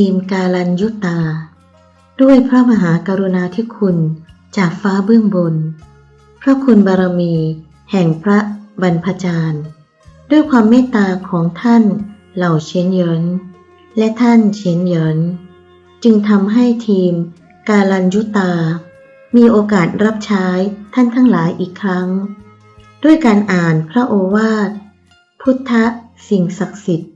ทีมกาลันยุตา ด้วยพระมหากรุณาธิคุณจากฟ้าเบื้องบน พระคุณบารมี แห่งพระบรรพจารย์ ด้วยความเมตตาของท่านเหล่าเชียนเยินและท่านเชียนเยินจึงทำให้ทีมกาลันยุตา มีโอกาสรับใช้ท่านทั้งหลายอีกครั้ง ด้วยการอ่านพระโอวาทพุทธสิ่งศักดิ์สิทธิ์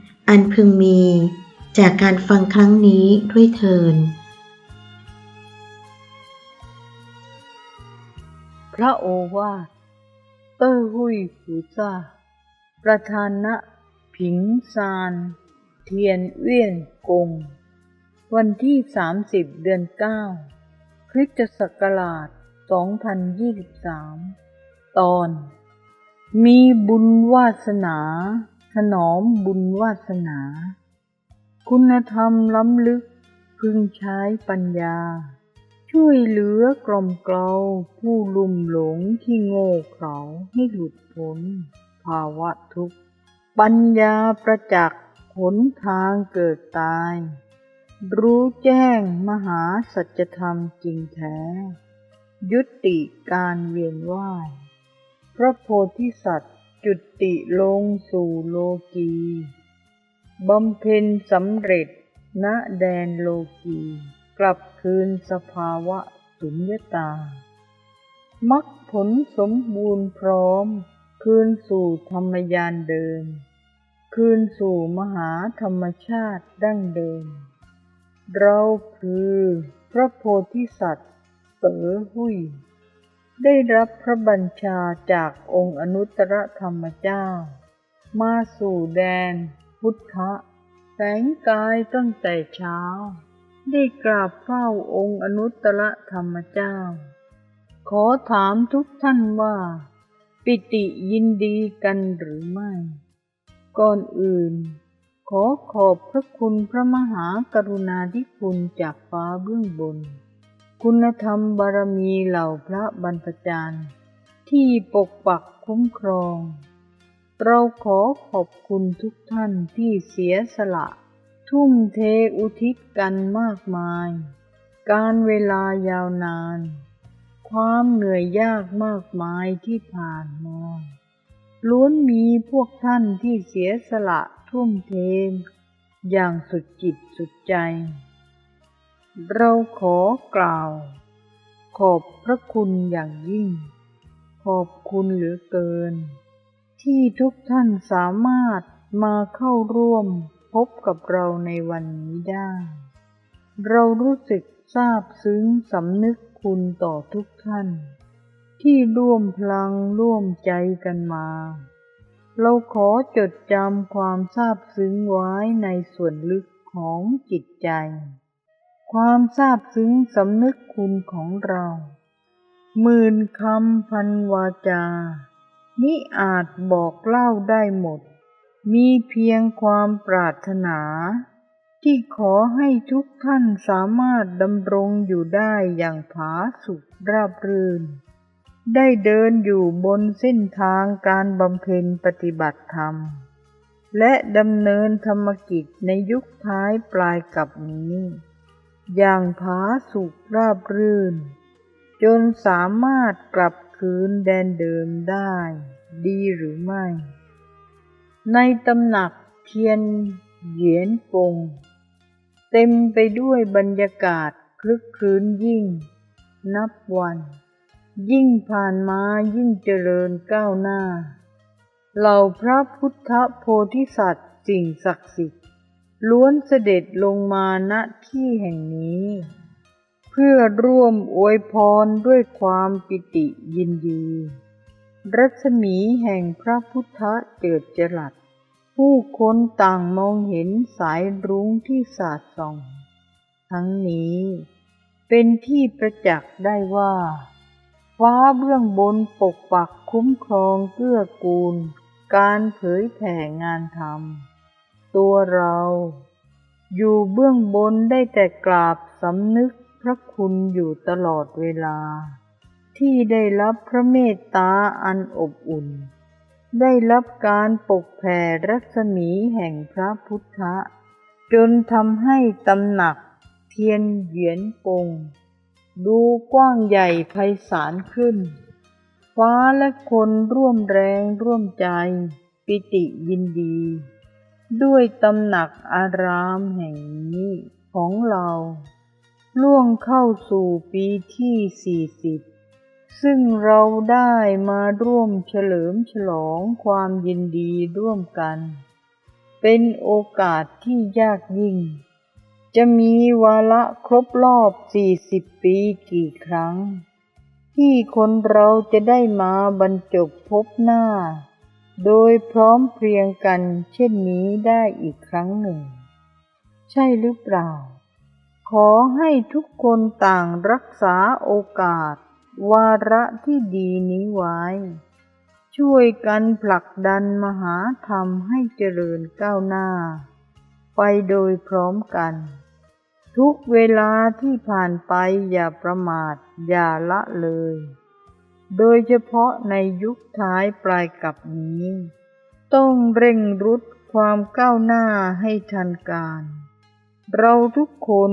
อันพึงมีจากการฟังครั้งนี้ด้วยเทิน พระโอวาทเต้อหุยผูจ้าประธานะผิงซาน เทียนเวียนกง วันที่ 30 เดือน 9 คริสตศักราช 2023 ตอน มีบุญวาสนา ถนอมบุญวาสนา คุณธรรมล้ำลึกพึงใช้ปัญญา ช่วยเหลือกล่อมเกลาผู้ลุ่มหลงที่โง่เขลาให้หลุดพ้นภาวะทุกข์ ปัญญาประจักษ์หนทางเกิดตาย รู้แจ้งมหาสัจธรรมจริงแท้ ยุติการเวียนว่าย พระโพธิสัตว์ จุติลงสู่โลกีบำเพ็ญสำเร็จณแดนโลกี กลับคืนสภาวะสุญญตา มักผลสมบูรณ์พร้อม คืนสู่ธรรมยานเดิม คืนสู่มหาธรรมชาติดั้งเดิม เราคือพระโพธิสัตว์เต๋อหุย ได้รับพระบัญชาจากองค์อนุตตรธรรมเจ้า มาสู่แดน พุทธะแฝงกายตั้งแต่เช้า ได้กราบเฝ้าองค์อนุตตรธรรมเจ้า ขอถามทุกท่านว่า ปิติยินดีกันหรือไม่ ก่อนอื่น ขอขอบพระคุณพระมหากรุณาธิคุณจากฟ้าเบื้องบน คุณธรรมบารมีเหล่าพระบรรพจารย์ที่ปกปักคุ้มครอง เราขอขอบคุณทุกท่านที่เสียสละ ทุ่มเทอุทิศกันมากมาย การเวลายาวนาน ความเหนื่อยยากมากมายที่ผ่านมาล้วนมีพวกท่านที่เสียสละทุ่มเท อย่างสุดจิตสุดใจ เราขอกล่าว ขอบพระคุณอย่างยิ่ง ขอบคุณเหลือเกิน ที่ทุกท่านสามารถมาเข้าร่วมพบกับเราในวันนี้ได้ เรารู้สึกซาบซึ้งสำนึกคุณต่อทุกท่าน ที่ร่วมพลังร่วมใจกันมา เราขอจดจำความซาบซึ้งไว้ในส่วนลึกของจิตใจ ความซาบซึ้งสำนึกคุณของเราหมื่นคำพันวาจา มิอาจบอกเล่าได้หมด มีเพียงความปรารถนา ที่ขอให้ทุกท่านสามารถดำรงอยู่ได้อย่างผาสุกราบรื่น ได้เดินอยู่บนเส้นทางการบำเพ็ญปฏิบัติธรรม และดำเนินธรรมกิจในยุคท้ายปลายกับนี้ อย่างผาสุกราบรื่น จนสามารถกลับคืนแดนเดิมได้ ดีหรือไม่ ในตำหนักเทียนเหยียนกงเต็มไปด้วยบรรยากาศคลึกครื้นยิ่ง นับวัน ยิ่งผ่านมายิ่งเจริญก้าวหน้า เหล่าพระพุทธโพธิสัตว์สิ่งศักดิ์สิทธิ ล้วนเสด็จลงมาณที่แห่งนี้ เพื่อร่วมอวยพรด้วยความปิติยินดี รัศมีแห่งพระพุทธเจิดจรัส ผู้คนต่างมองเห็นสายรุ้งที่สาดส่อง ทั้งนี้เป็นที่ประจักษ์ได้ว่า ฟ้าเบื้องบนปกปักคุ้มครองเกื้อกูล การเผยแผ่งานธรรม ตัวเรา อยู่เบื้องบนได้แต่กราบสำนึกพระคุณอยู่ตลอดเวลา ที่ได้รับพระเมตตาอันอบอุ่น ได้รับการปกแผ่รัศมีแห่งพระพุทธะ จนทำให้ตำหนักเทียนเหยียนปง ดูกว้างใหญ่ไพศาลขึ้น ฟ้าและคนร่วมแรงร่วมใจ ปิติยินดี ด้วยตำหนักอารามแห่งนี้ของเราล่วงเข้าสู่ปีที่สี่สิบซึ่งเราได้มาร่วมเฉลิมฉลองความยินดีร่วมกัน เป็นโอกาสที่ยากยิ่ง จะมีวาระครบรอบสี่สิบปีกี่ครั้ง ที่คนเราจะได้มาบรรจบพบหน้า โดยพร้อมเพรียงกันเช่นนี้ได้อีกครั้งหนึ่ง ใช่หรือเปล่า ขอให้ทุกคนต่างรักษาโอกาส วาระที่ดีนี้ไว้ ช่วยกันผลักดันมหาธรรมให้เจริญก้าวหน้า ไปโดยพร้อมกัน ทุกเวลาที่ผ่านไปอย่าประมาทอย่าละเลย โดยเฉพาะในยุคท้ายปลายกับนี้ ต้องเร่งรุดความก้าวหน้าให้ทันการ เราทุกคน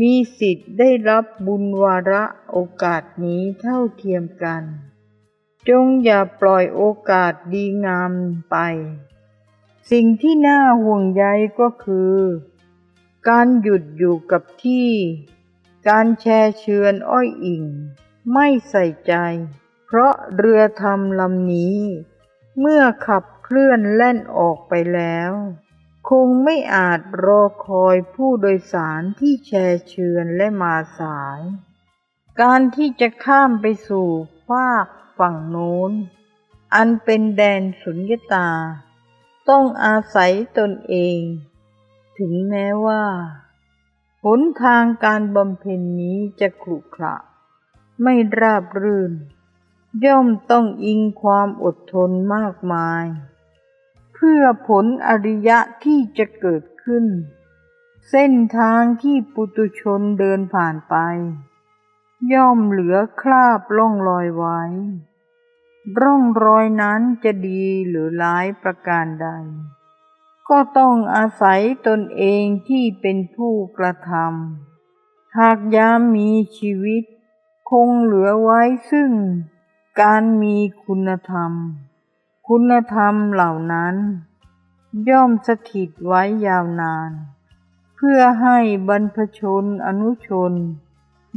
มีสิทธิ์ได้รับบุญวาระโอกาสนี้เท่าเทียมกัน จงอย่าปล่อยโอกาสดีงามไป สิ่งที่น่าห่วงใยก็คือ การหยุดอยู่กับที่ การแช่เชือนอ้อยอิ่ง ไม่ใส่ใจ เพราะเรือทำลำนี้ เมื่อขับเคลื่อนแล่นออกไปแล้ว คงไม่อาจรอคอยผู้โดยสารที่แช่เชือนและมาสาย การที่จะข้ามไปสู่ฟากฝั่งโน้น อันเป็นแดนสุญญตา ต้องอาศัยตนเอง ถึงแม้ว่า หนทางการบำเพ็ญนี้จะขรุขระ ไม่ราบรื่น ย่อมต้องอิงความอดทนมากมาย เพื่อผลอริยะที่จะเกิดขึ้น เส้นทางที่ปุตุชนเดินผ่านไป ย่อมเหลือคราบร่องรอยไว้ ร่องรอยนั้นจะดีหรือร้ายประการใด ก็ต้องอาศัยตนเองที่เป็นผู้กระทำหากยามมีชีวิต คงเหลือไว้ซึ่งการมีคุณธรรม คุณธรรมเหล่านั้น ย่อมสถิตไว้ยาวนาน เพื่อให้บรรพชนอนุชน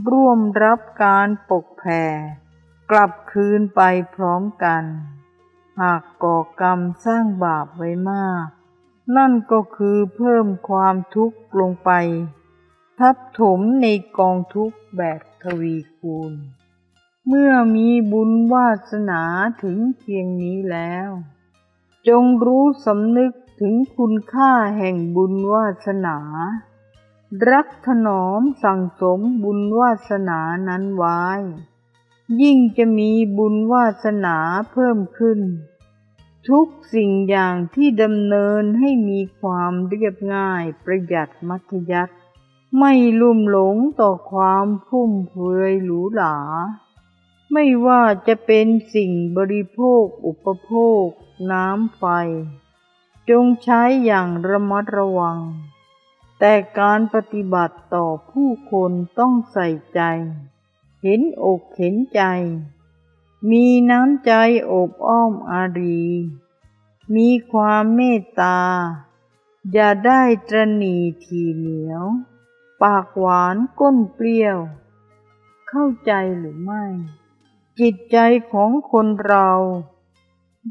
ร่วมรับการปกแผ่ กลับคืนไปพร้อมกัน หากก่อกรรมสร้างบาปไว้มาก นั่นก็คือเพิ่มความทุกข์ลงไป ทับถมในกองทุกข์แบบ ทวีคูณ เมื่อมีบุญวาสนาถึงเพียงนี้แล้ว จงรู้สำนึกถึงคุณค่าแห่งบุญวาสนา รักถนอมสั่งสมบุญวาสนานั้นไว้ ยิ่งจะมีบุญวาสนาเพิ่มขึ้น ทุกสิ่งอย่างที่ดำเนินให้มีความเรียบง่ายประหยัดมัธยัติ ไม่ลุ่มหลงต่อความฟุ่มเฟือยหรูหรา ไม่ว่าจะเป็นสิ่งบริโภคอุปโภค น้ำไฟ จงใช้อย่างระมัดระวัง แต่การปฏิบัติต่อผู้คนต้องใส่ใจ เห็นอกเห็นใจ มีน้ำใจอบอ้อมอารี มีความเมตตา อย่าได้ตรณีทีเหนียว ปากหวานก้นเปรี้ยว เข้าใจหรือไม่ จิตใจของคนเรา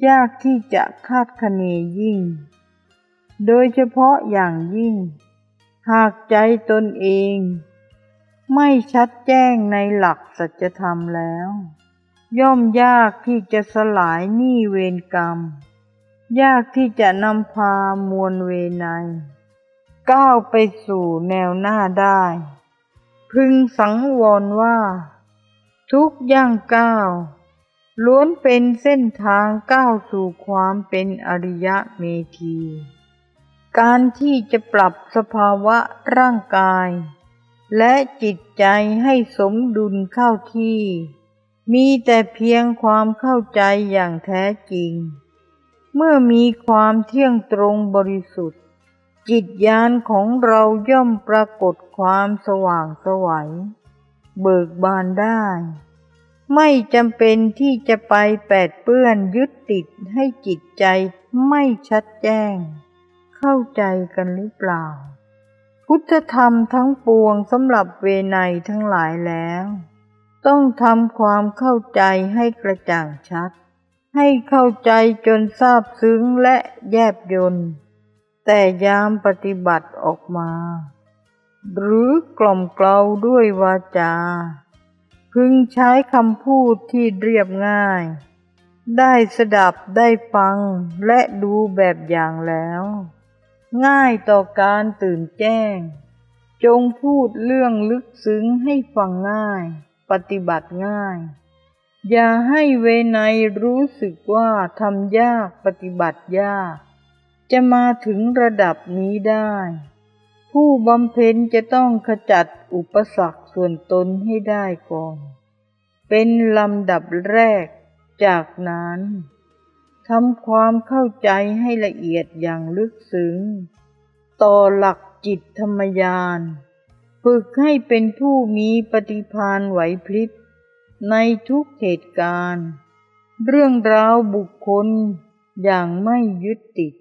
ยากที่จะคาดคะเนยิ่ง โดยเฉพาะอย่างยิ่ง หากใจตนเอง ไม่ชัดแจ้งในหลักสัจธรรมแล้ว ย่อมยากที่จะสลายหนี้เวรกรรม ยากที่จะนำพามวลเวไน ก้าวไปสู่แนวหน้าได้ พึงสังวรว่า ทุกย่างก้าวล้วนเป็นเส้นทางก้าวสู่ความเป็นอริยะเมธี การที่จะปรับสภาวะร่างกาย และจิตใจให้สมดุลเข้าที่ มีแต่เพียงความเข้าใจอย่างแท้จริง เมื่อมีความเที่ยงตรงบริสุทธิ์ จิตญาณของเราย่อมปรากฏความสว่างสวัย เบิกบานได้ ไม่จำเป็นที่จะไปแปดเปื้อนยึดติดให้จิตใจไม่ชัดแจ้ง เข้าใจกันหรือเปล่า พุทธธรรมทั้งปวงสำหรับเวไนทั้งหลายแล้ว ต้องทำความเข้าใจให้กระจ่างชัด ให้เข้าใจจนทราบซึ้งและแยบยนต์ แต่ยามปฏิบัติออกมา หรือกล่อมเกลาด้วยวาจา พึงใช้คำพูดที่เรียบง่าย ได้สดับได้ฟังและดูแบบอย่างแล้ว ง่ายต่อการตื่นแจ้ง จงพูดเรื่องลึกซึ้งให้ฟังง่าย ปฏิบัติง่าย อย่าให้เวไนรู้สึกว่าทำยากปฏิบัติยาก จะมาถึงระดับนี้ได้ ผู้บำเพ็ญจะต้องขจัดอุปสรรคส่วนตนให้ได้ก่อน เป็นลำดับแรกจากนั้นทำความเข้าใจให้ละเอียดอย่างลึกซึ้ง ต่อหลักจิตธรรมยาน ฝึกให้เป็นผู้มีปฏิภาณไหวพริบ ในทุกเหตุการณ์ เรื่องราวบุคคลอย่างไม่ยึดติด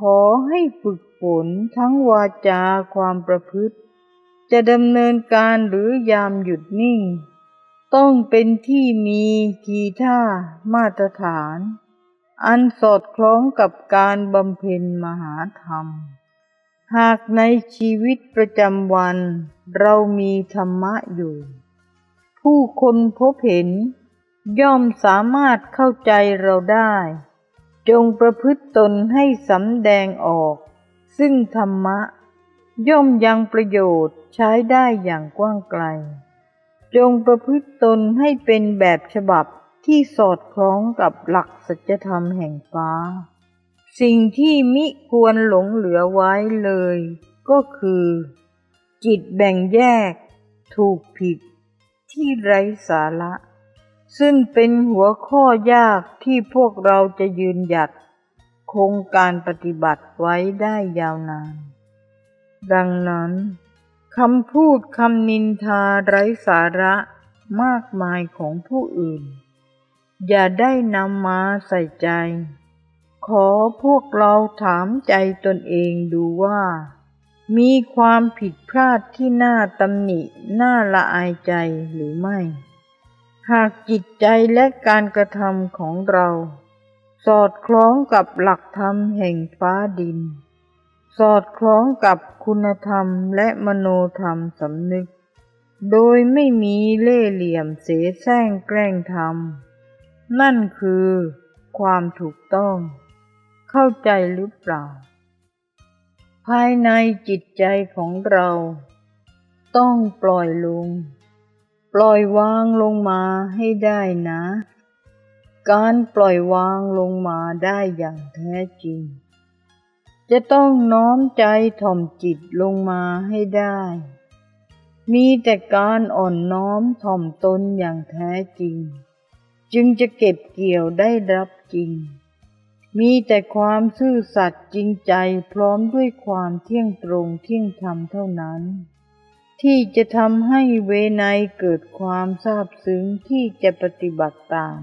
ขอให้ฝึกฝนทั้งวาจาความประพฤติ จะดำเนินการหรือยามหยุดนิ่ง ต้องเป็นที่มีทีท่ามาตรฐาน อันสอดคล้องกับการบำเพ็ญมหาธรรม หากในชีวิตประจำวัน เรามีธรรมะอยู่ ผู้คนพบเห็น ย่อมสามารถเข้าใจเราได้ จงประพฤติตนให้สำแดงออก ซึ่งธรรมะ ย่อมยังประโยชน์ใช้ได้อย่างกว้างไกล จงประพฤติตนให้เป็นแบบฉบับที่สอดคล้องกับหลักสัจธรรมแห่งฟ้า สิ่งที่มิควรหลงเหลือไว้เลย ก็คือ จิตแบ่งแยก ถูกผิด ที่ไร้สาระ ซึ่งเป็นหัวข้อยากที่พวกเราจะยืนหยัด คงการปฏิบัติไว้ได้ยาวนาน ดังนั้นคำพูดคำนินทาไร้สาระมากมายของผู้อื่น อย่าได้นำมาใส่ใจ ขอพวกเราถามใจตนเองดูว่า มีความผิดพลาดที่น่าตำหนิน่าละอายใจหรือไม่ หากจิตใจและการกระทำของเรา สอดคล้องกับหลักธรรมแห่งฟ้าดิน สอดคล้องกับคุณธรรมและมโนธรรมสำนึก โดยไม่มีเล่ห์เหลี่ยมเสแสร้งแกล้งทำนั่นคือความถูกต้อง เข้าใจหรือเปล่า ภายในจิตใจของเรา ต้องปล่อยลง ปล่อยวางลงมาให้ได้นะ การปล่อยวางลงมาได้อย่างแท้จริง จะต้องน้อมใจถ่อมจิตลงมาให้ได้ มีแต่การอ่อนน้อมถ่อมตนอย่างแท้จริง จึงจะเก็บเกี่ยวได้รับจริง มีแต่ความซื่อสัตย์จริงใจพร้อมด้วยความเที่ยงตรงเที่ยงธรรมเท่านั้น ที่จะทำให้เวไนเกิดความซาบซึ้งที่จะปฏิบัติตาม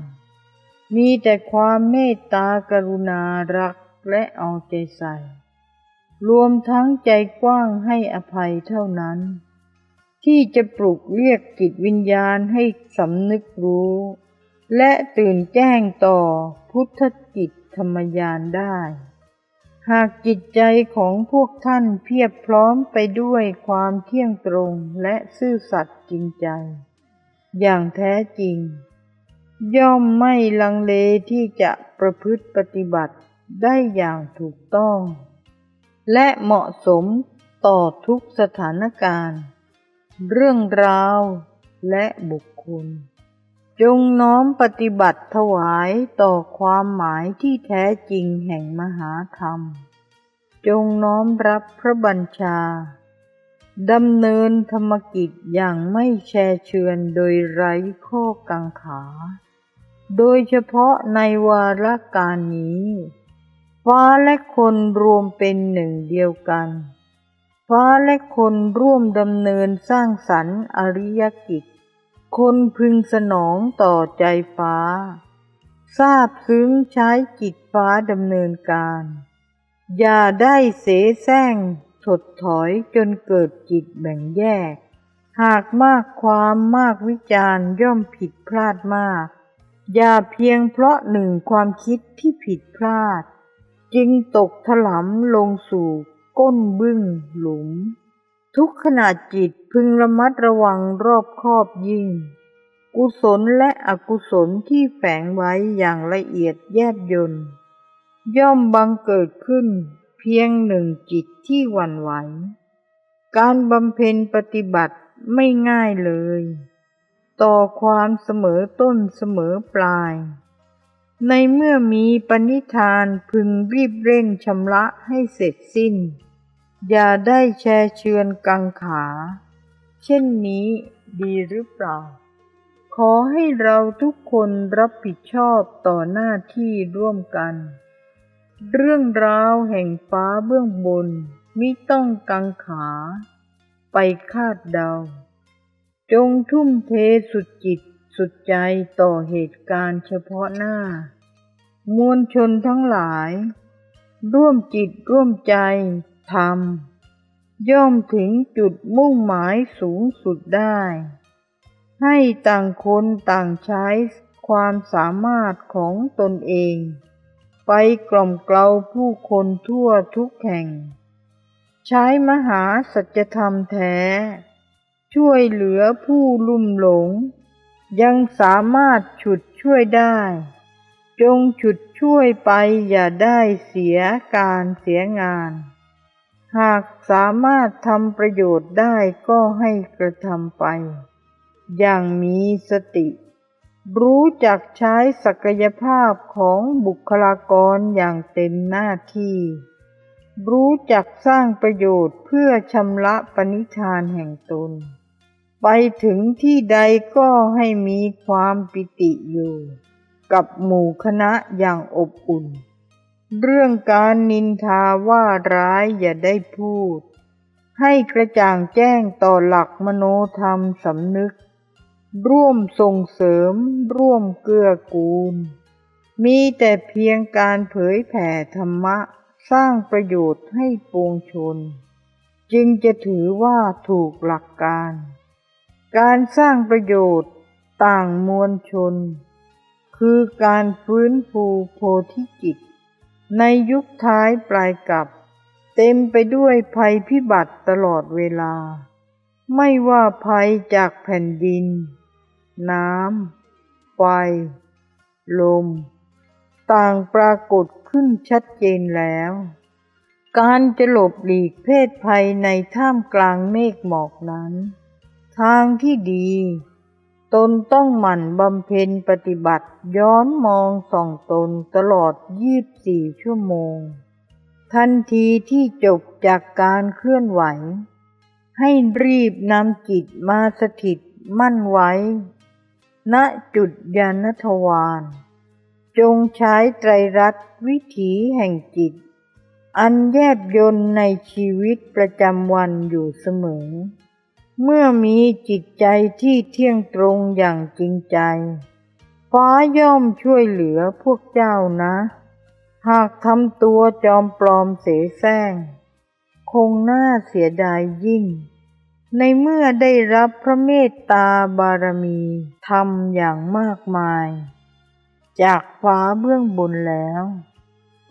มีแต่ความเมตตากรุณารักและเอาใจใส่ รวมทั้งใจกว้างให้อภัยเท่านั้น ที่จะปลุกเรียกจิตวิญญาณให้สำนึกรู้ และตื่นแจ้งต่อพุทธจิตธรรมยานได้ หากจิตใจของพวกท่านเพียบพร้อมไปด้วยความเที่ยงตรงและซื่อสัตย์จริงใจ อย่างแท้จริง ย่อมไม่ลังเลที่จะประพฤติปฏิบัติได้อย่างถูกต้อง และเหมาะสมต่อทุกสถานการณ์ เรื่องราวและบุคคล จงน้อมปฏิบัติถวายต่อความหมายที่แท้จริงแห่งมหาธรรม จงน้อมรับพระบัญชาดำเนินธรรมกิจอย่างไม่แช่เชือนโดยไร้ข้อกังขา โดยเฉพาะในวาระการนี้ ฟ้าและคนรวมเป็นหนึ่งเดียวกัน ฟ้าและคนร่วมดำเนินสร้างสรรค์อริยกิจ คนพึงสนองต่อใจฟ้า ทราบซึ้งใช้จิตฟ้าดำเนินการ อย่าได้เสแสร้งถดถอยจนเกิดจิตแบ่งแยก หากมากความมากวิจารณ์ย่อมผิดพลาดมาก อย่าเพียงเพราะหนึ่งความคิดที่ผิดพลาด จึงตกถลำลงสู่ก้นบึ้งหลุม ทุกขณะจิตพึงระมัดระวังรอบคอบยิ่ง กุศลและอกุศลที่แฝงไว้อย่างละเอียดแยบยนต์ย่อมบังเกิดขึ้นเพียงหนึ่งจิตที่หวั่นไหว การบำเพ็ญปฏิบัติไม่ง่ายเลย ต่อความเสมอต้นเสมอปลาย ในเมื่อมีปณิธานพึงรีบเร่งชำระให้เสร็จสิ้น อย่าได้แช่เชือนกังขา เช่นนี้ดีหรือเปล่า ขอให้เราทุกคนรับผิดชอบต่อหน้าที่ร่วมกัน เรื่องราวแห่งฟ้าเบื้องบนมิต้องกังขา ไปคาดเดา จงทุ่มเทสุดจิตสุดใจต่อเหตุการณ์เฉพาะหน้า มวลชนทั้งหลาย ร่วมจิตร่วมใจ ทำย่อมถึงจุดมุ่งหมายสูงสุดได้ ให้ต่างคนต่างใช้ความสามารถของตนเอง ไปกล่อมเกลาผู้คนทั่วทุกแห่ง ใช้มหาสัจธรรมแท้ ช่วยเหลือผู้ลุ่มหลง ยังสามารถฉุดช่วยได้ จงฉุดช่วยไปอย่าได้เสียการเสียงาน หากสามารถทำประโยชน์ได้ก็ให้กระทำไป อย่างมีสติ รู้จักใช้ศักยภาพของบุคลากรอย่างเต็มหน้าที่ รู้จักสร้างประโยชน์เพื่อชำระปณิธานแห่งตน ไปถึงที่ใดก็ให้มีความปิติอยู่ กับหมู่คณะอย่างอบอุ่น เรื่องการนินทาว่าร้ายอย่าได้พูด ให้กระจ่างแจ้งต่อหลักมโนธรรมสำนึก ร่วมส่งเสริม ร่วมเกื้อกูล มีแต่เพียงการเผยแผ่ธรรมะสร้างประโยชน์ให้ปวงชน จึงจะถือว่าถูกหลักการ การสร้างประโยชน์ต่างมวลชน คือการฟื้นฟูโพธิจิต ในยุคท้ายปลายกับเต็มไปด้วยภัยพิบัติตลอดเวลา ไม่ว่าภัยจากแผ่นดิน น้ำ ไฟ ลม ต่างปรากฏขึ้นชัดเจนแล้ว การจะหลบหลีกเพศภัยในท่ามกลางเมฆหมอกนั้น ทางที่ดี ตนต้องหมั่นบำเพ็ญปฏิบัติย้อนมองส่องตนตลอด 24 ชั่วโมง ทันทีที่จบจากการเคลื่อนไหว ให้รีบนำจิตมาสถิตมั่นไว้ ณจุดยานทวารจงใช้ไตรรัตนวิถีแห่งจิต อันแยบยนในชีวิตประจำวันอยู่เสมอ เมื่อมีจิตใจที่เที่ยงตรงอย่างจริงใจ ฟ้าย่อมช่วยเหลือพวกเจ้านะ หากทำตัวจอมปลอมเสแสร้ง คงน่าเสียดายยิ่ง ในเมื่อได้รับพระเมตตาบารมีทำอย่างมากมาย จากฟ้าเบื้องบนแล้ว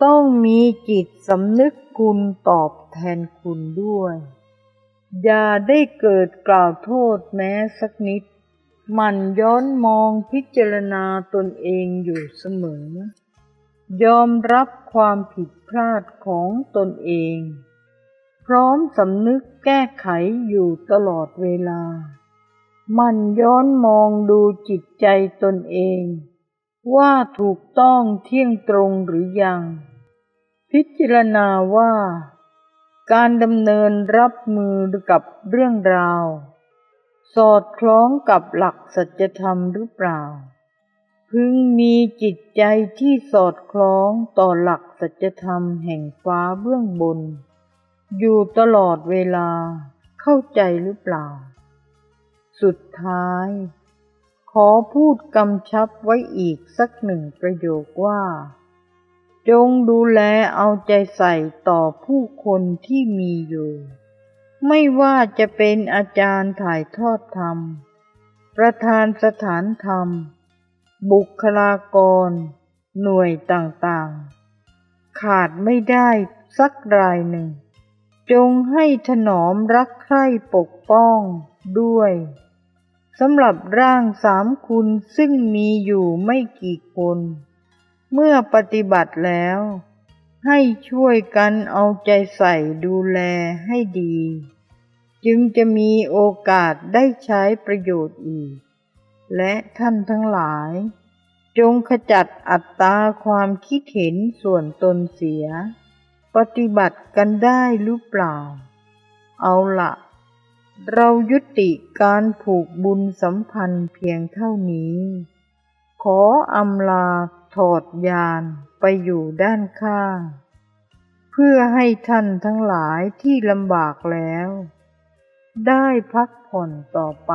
ต้องมีจิตสำนึกคุณตอบแทนคุณด้วย อย่าได้เกิดกล่าวโทษแม้สักนิด มันย้อนมองพิจารณาตนเองอยู่เสมอ ยอมรับความผิดพลาดของตนเอง พร้อมสำนึกแก้ไขอยู่ตลอดเวลา มันย้อนมองดูจิตใจตนเอง ว่าถูกต้องเที่ยงตรงหรือยัง พิจารณาว่า การดำเนินรับมือกับเรื่องราว สอดคล้องกับหลักสัจธรรมหรือเปล่า พึงมีจิตใจที่สอดคล้องต่อหลักสัจธรรมแห่งฟ้าเบื้องบน อยู่ตลอดเวลาเข้าใจหรือเปล่า สุดท้าย ขอพูดกำชับไว้อีกสักหนึ่งประโยคว่า จงดูแลเอาใจใส่ต่อผู้คนที่มีอยู่ ไม่ว่าจะเป็นอาจารย์ถ่ายทอดธรรม ประธานสถานธรรม บุคลากร หน่วยต่างๆ ขาดไม่ได้สักรายหนึ่ง จงให้ถนอมรักใคร่ปกป้องด้วยสำหรับร่างสามคุณซึ่งมีอยู่ไม่กี่คน เมื่อปฏิบัติแล้ว ให้ช่วยกันเอาใจใส่ดูแลให้ดี จึงจะมีโอกาสได้ใช้ประโยชน์อีก และท่านทั้งหลาย จงขจัดอัตตาความคิดเห็นส่วนตนเสีย ปฏิบัติกันได้หรือเปล่า เอาละเรายุติการผูกบุญสัมพันธ์เพียงเท่านี้ ขออำลา ถอดยานไปอยู่ด้านข้าง เพื่อให้ท่านทั้งหลายที่ลำบากแล้ว ได้พักผ่อนต่อไป